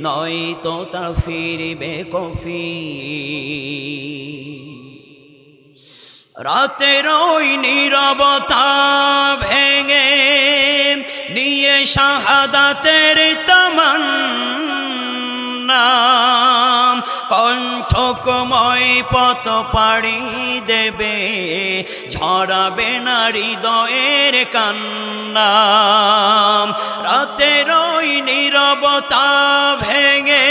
নয়তো তা ফিরবে কফি রাতের ওই নীরবতা ভেঙে নিয়ে শাহাদাতের তামান নাম কণ্ঠকময় পত পাড়ি দেবে, ঝরাবে না হৃদয়ের কান্না রাতের ওই নীরবতা ভেঙে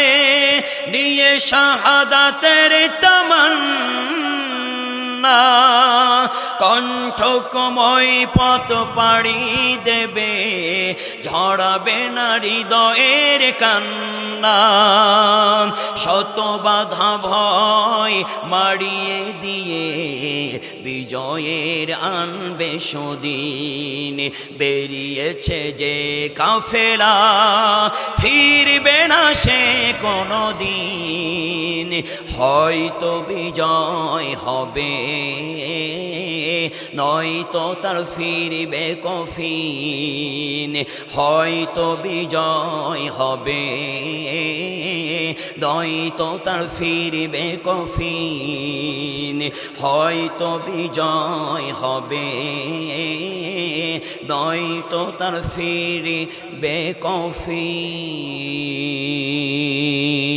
নিয়ে শাহাদাতের তামান না কণ্ঠকময় পথ পাড়ি দেবে ঝড়াবে না হৃদয়ের কান্না। শত বাধা ভয় মারিয়ে দিয়ে বিজয়ের আনবে সুদিন। বেরিয়েছে যে কাফেলা, ফিরবে না সে কোনো দিন হয়তো বিজয় হবে নয়তো তার ফিরবে কফিন, হয়তো বিজয় হবে। নয়তো তার ফিরবে কফিন, হয়তো বিজয় হবে। নয়তো তার ফিরবে কফিন।